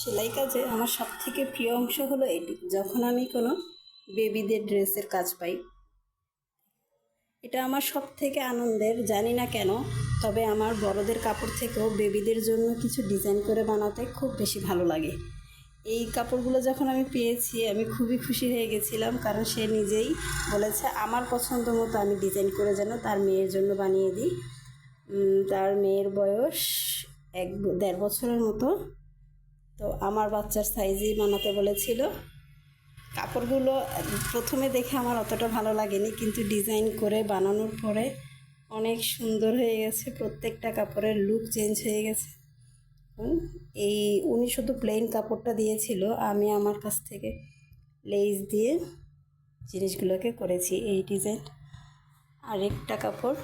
সেলাই কাজে আমার সব থেকে প্রিয় অংশ হলো এটি। যখন আমি কোনো বেবিদের ড্রেসের কাজ পাই, এটা আমার সব থেকে আনন্দের, জানি না কেন, তবে আমার বড়দের কাপড় থেকেও বেবিদের জন্য কিছু ডিজাইন করে বানাতে খুব বেশি ভালো লাগে। এই কাপড়গুলো যখন আমি পেয়েছি, আমি খুবই খুশি হয়ে গেছিলাম, কারণ সে নিজেই বলেছে, আমার পছন্দ মতো আমি ডিজাইন করে যেন তার মেয়ের জন্য বানিয়ে দিই। তার মেয়ের বয়স এক দেড় বছরের মতো। তো আমার বাচ্চার সাইজেই বানাতে বলেছিল। কাপড়গুলো প্রথমে দেখে আমার অতটা ভালো লাগেনি, কিন্তু ডিজাইন করে বানানোর পরে অনেক সুন্দর হয়ে গেছে, প্রত্যেকটা কাপড়ের লুক চেঞ্জ হয়ে গেছে। এই উনি শুধু প্লেন কাপড়টা দিয়েছিল, আমি আমার কাছ থেকে লেস দিয়ে জিনিসগুলোকে করেছি এই ডিজাইন আরেকটা কাপড়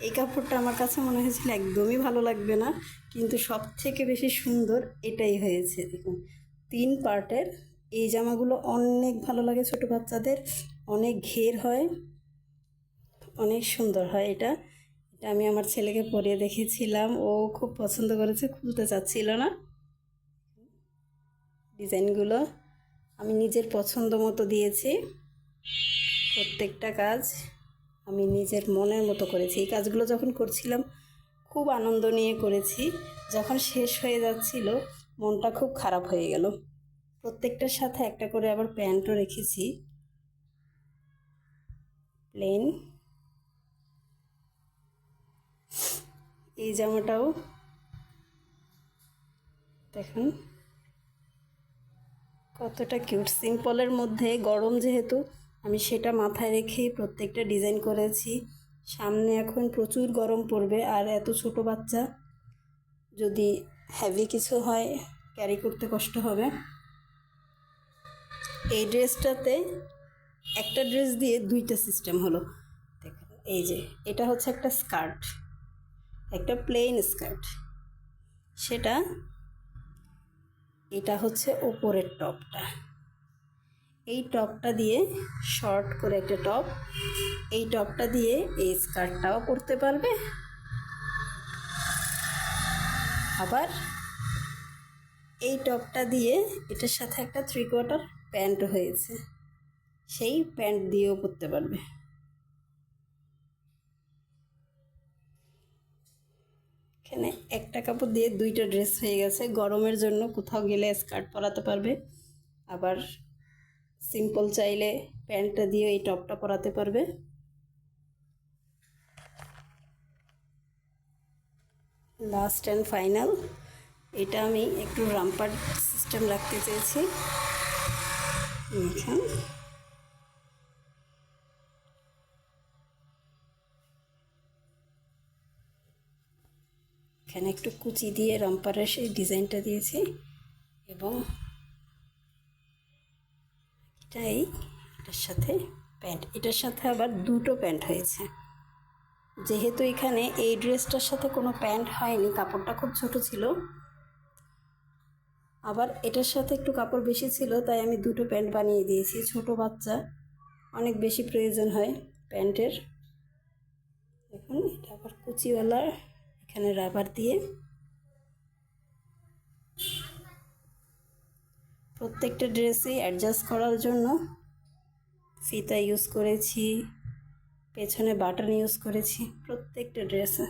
এই কাপড়টা আমার কাছে মনে হয়েছিল একদমই ভালো লাগবে না, কিন্তু সব থেকে বেশি সুন্দর এটাই হয়েছে। দেখুন, তিন পার্টের, এই জামাগুলো অনেক ভালো লাগে ছোট বাচ্চাদের, অনেক ঘের হয়, অনেক সুন্দর হয় এটা। এটা আমি আমার ছেলেকে পরিয়ে দেখেছিলাম, ও খুব পছন্দ করেছে, খুলতে চাচ্ছিল না। ডিজাইনগুলো আমি নিজের পছন্দ মতো দিয়েছি, প্রত্যেকটা কাজ। আমি নিজের মনের মতো করেছি। এই কাজগুলো যখন করছিলাম, খুব আনন্দ নিয়ে করেছি। যখন শেষ হয়ে যাচ্ছিল, মনটা খুব খারাপ হয়ে গেল। প্রত্যেকটার সাথে একটা করে আবার প্যান্টও রেখেছি। প্লেন। এই জামাটাও। দেখুন। কতটা কিউট। সিম্পলের মধ্যে গরম যেহেতু আমি সেটা মাথায় রেখে প্রত্যেকটা ডিজাইন করেছি। সামনে এখন প্রচুর গরম পড়বে আর এত ছোট বাচ্চা। যদি হ্যাভি কিছু হয় ক্যারি করতে কষ্ট হবে। এই ড্রেসটাতে একটা ড্রেস দিয়ে দুইটা সিস্টেম হলো। দেখুন, এই যে, এটা হচ্ছে একটা স্কার্ট একটা প্লেন স্কার্ট সেটা, এটা হচ্ছে ওপরের টপটা। এই টপটা দিয়ে শর্ট করে একটা টপ এই টপটা দিয়ে এই স্কার্টটাও করতে পারবে। আবার এই টপটা দিয়ে এটার সাথে একটা থ্রি কোয়ার্টার প্যান্ট হয়েছে, সেই প্যান্ট দিয়েও পরতে পারবে। এখানে একটা কাপড় দিয়ে দুইটা ড্রেস হয়ে গেছে, গরমের জন্য কোথাও গেলে স্কার্ট পরাতে পারবে। আবার সিম্পল চাইলে প্যান্টটা দিয়ে এই টপটা পরাতে পারবে। লাস্ট অ্যান্ড ফাইনাল এটা আমি একটু রামপার সিস্টেম রাখতে চেয়েছি। এখানে একটু কুচি দিয়ে রামপারের সেই ডিজাইনটা দিয়েছি এবং এটাই এটার সাথে প্যান্ট। এটার সাথে আবার দুটো প্যান্ট হয়েছে। যেহেতু এখানে এই ড্রেসটার সাথে কোনো প্যান্ট হয়নি, কাপড়টা খুব ছোট ছিল। আবার এটার সাথে একটু কাপড় বেশি ছিল, তাই আমি দুটো প্যান্ট বানিয়ে দিয়েছি। ছোট বাচ্চা, অনেক বেশি প্রয়োজন হয় প্যান্টের। দেখুন এটা আবার কুচিওয়ালা এখানে রাবার দিয়ে প্রত্যেকটা ড্রেসই অ্যাডজাস্ট করার জন্য ফিতা ইউজ করেছি, পেছনে বাটন ইউজ করেছি, প্রত্যেকটা ড্রেসে।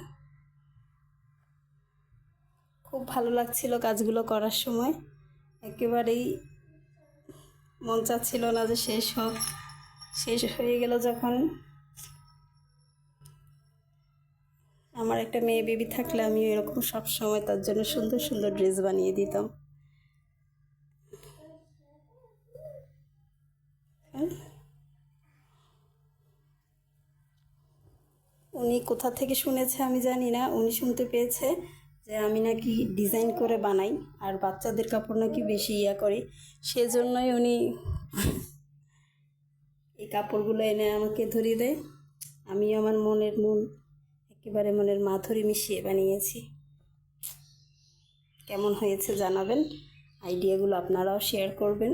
খুব ভালো লাগছিল কাজগুলো করার সময়। একেবারেই মন চাচ্ছিল না যে শেষ হোক। শেষ হয়ে গেল যখন আমার একটা মেয়ে বেবি থাকলে আমি এরকম সব সময় তার জন্য সুন্দর সুন্দর ড্রেস বানিয়ে দিতাম। উনি কোথা থেকে শুনেছে আমি জানি না, উনি শুনতে পেয়েছে যে আমি নাকি ডিজাইন করে বানাই আর বাচ্চাদের কাপড় নাকি বেশি ইয়া করি। সেজন্যই উনি এই কাপড়গুলো এনে আমাকে ধরিয়ে দেয়। আমি আমার মনের মন একেবারে মনের মাধুরী মিশিয়ে বানিয়েছি। কেমন হয়েছে জানাবেন, আইডিয়াগুলো আপনারাও শেয়ার করবেন।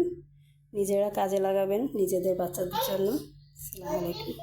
নিজেরা কাজে লাগাবেন নিজেদের বাচ্চাদের জন্য। আসসালামু আলাইকুম।